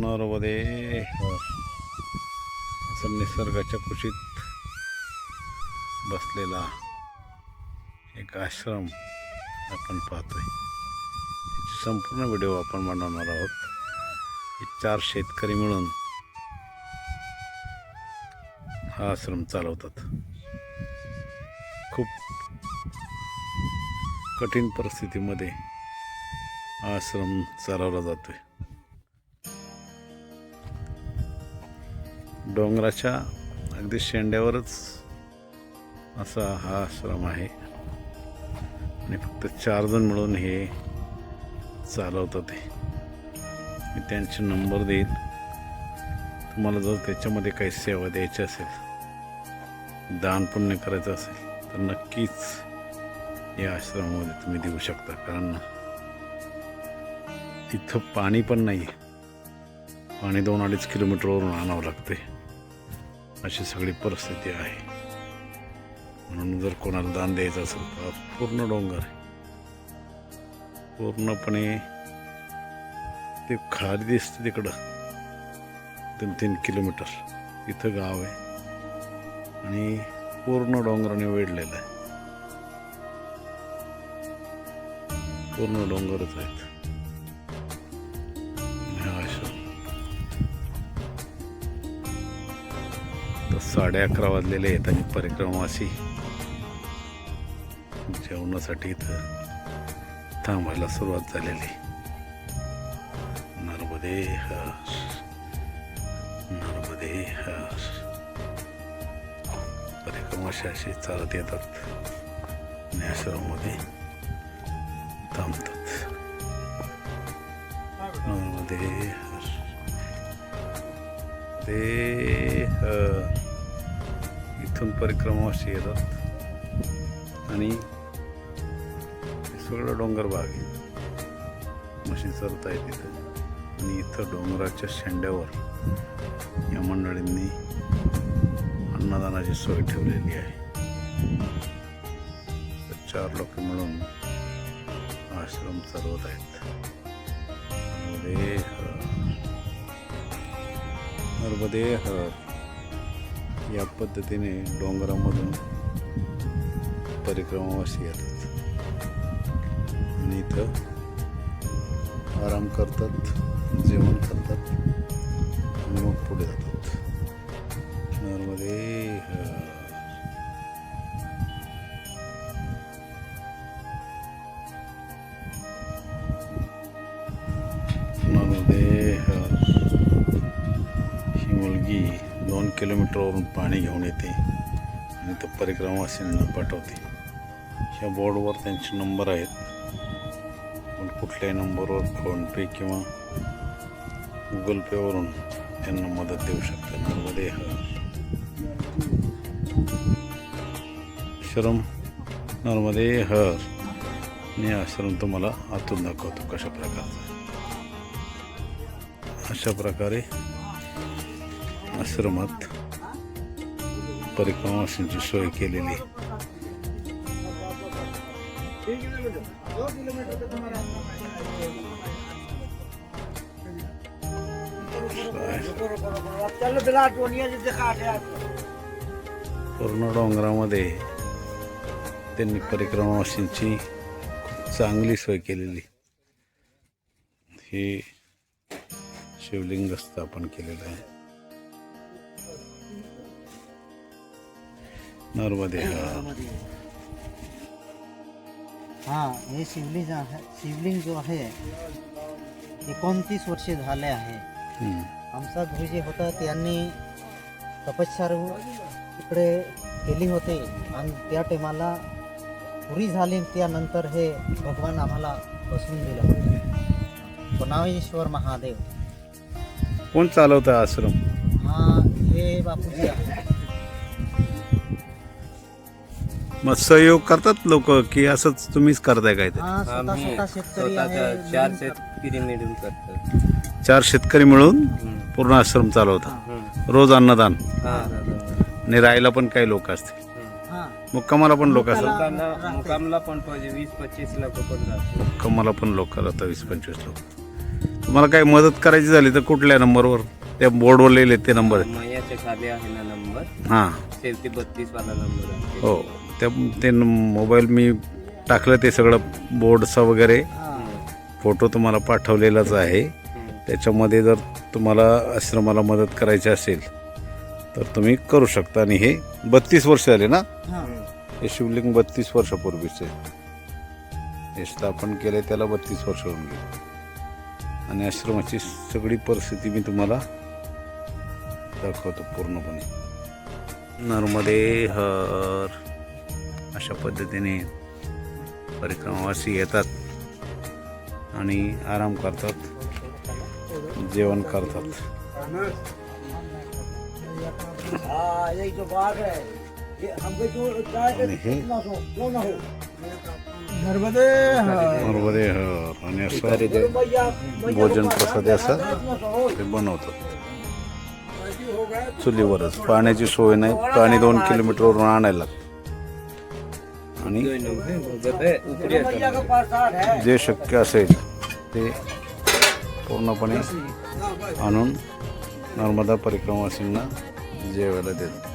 नर्मदे असं निसर्गाच्या कुशीत बसलेला एक आश्रम आपण पाहतोय. संपूर्ण व्हिडिओ आपण बनवणार आहोत. हे चार शेतकरी मिळून हा आश्रम चालवतात. खूप कठीण परिस्थितीमध्ये हा आश्रम चालवला जातोय. डोंगराच्या अगदी शेंड्यावरच असा हा आश्रम आहे. आणि फक्त चार जण मिळून हे चालवतात ते. मी त्यांचे नंबर देईन. तुम्हाला जर त्याच्यामध्ये काही सेवा द्यायची असेल दान पुण्य करायचं असेल तर नक्कीच या आश्रमामध्ये तुम्ही देऊ शकता. कारण इथं पाणी पण नाही आहे पाणी दोन अडीच किलोमीटरवरून आणावं लागते अशी सगळी परिस्थिती आहे. म्हणून जर कोणाला दान द्यायचं असेल तर पूर्ण डोंगर आहे. पूर्णपणे ते खाली दिसतं तिकडं. दोन तीन किलोमीटर. इथं गाव आहे. आणि पूर्ण डोंगराने वेढलेलं आहे. पूर्ण डोंगरच आहेत. साडे अकरा वाजलेले आहेत आणि परिक्रमावासी जेवणासाठी इथं थांबायला सुरुवात झालेली. नर्मदे हर नर्मदे हर परिक्रमाशी अशी चालत येतात. आणि आश्रमामध्ये थांबतात. नर्मदे हर ते हर इथून परिक्रमाशी येतात. आणि सगळं डोंगर भाग आहे. म्हशी चरत आहे तिथं आणि इथं डोंगराच्या शेंड्यावर या मंडळींनी अन्नदानाची सोय ठेवलेली आहे. चार लोक मिळून आश्रम चालवत आहेत. नर्मदे हर नर्मदे हर या पद्धतीने डोंगरामधून परिक्रमावासी येतात. आणि इथं आराम करतात जेवण करतात आणि मग पुढे जातात. नर्मदे हर. ही मुलगी दोन किलोमीटरवरून पाणी घेऊन येते आणि तो परिक्रमावासींना पाठवते. ह्या बोर्डवर त्यांचे नंबर आहेत. पण कुठल्याही नंबरवर फोनपे किंवा गुगल पेवरून त्यांना मदत देऊ शकते. नर्मदे हर आश्रम नर्मदे हर मी आश्रम तुम्हाला आतून दाखवतो कशा प्रकारचा अशा प्रकारे आश्रमात परिक्रमाशींची सोय केलेली. पूर्ण डोंगरामध्ये त्यांनी परिक्रमाशींची खूप चांगली सोय केलेली. हे शिवलिंग स्थापन केलेलं आहे. नर्मदे हा. शिवलिंग आहे शिवलिंग जो आहे एकोणतीस वर्षे झाले आहे. आमचा गुरुजी होता त्यांनी तपश्चर्या इकडे केली होते. आणि त्या टायमाला पुरी झाली त्यानंतर हे भगवान आम्हाला बसून दिलं. पुनावेश्वर महादेव. कोण चालवतं आश्रम? हा हे बापूजी आहे मग सहयोग करतात लोक की असंच तुम्हीच करताय काय ते? हा स्वतः आम्ही स्वतः शेतकरी स्वतःच्या आहे चार मिळून शेतकरी मिळून करतात चार शेतकरी मिळून हम्म. पूर्ण आश्रम चालवतात. हम्म. रोज अन्नदान. हा. आणि राहायला पण काही लोक असतील. हा. मुक्कामाला पण लोक असतात. मुकामला मुकामला पण पाहिजे. वीस पंचवीस लाख पण मुक्कामाला पण लोक राहतात वीस पंचवीस लोक. तुम्हाला काही मदत करायची झाली तर कुठल्या नंबरवर? त्या बोर्डवर लिहिले ते नंबर आहेत. मयाच्या खाली आहे ना नंबर हां. शेवटी बत्तीस वाला नंबर आहे. हो. त्या ते मोबाईल मी टाकलं ते सगळं बोर्डचा वगैरे. फोटो तुम्हाला पाठवलेलाच आहे. त्याच्यामध्ये जर तुम्हाला आश्रमाला मदत करायची असेल तर तुम्ही करू शकता. आणि हे बत्तीस वर्ष झाले ना? हे शिवलिंग बत्तीस वर्षापूर्वीचे. हे स्थापन केले त्याला बत्तीस वर्ष होऊन गेले. आणि आश्रमाची सगळी परिस्थिती मी तुम्हाला दाखवतो पूर्णपणे. नर्मदे हर अशा पद्धतीने परिक्रमावासी येतात आणि आराम करतात जेवण करतात. आणि नर्मदे आणि असं भोजन प्रसाद असं ते बनवतात. चुलीवरच. पाण्याची सोय नाही. पाणी दोन किलोमीटरवरून आणायला लागतं. आणि जे शक्य असेल ते पूर्णपणे आणून नर्मदा परिक्रमावासींना जेवायला देतात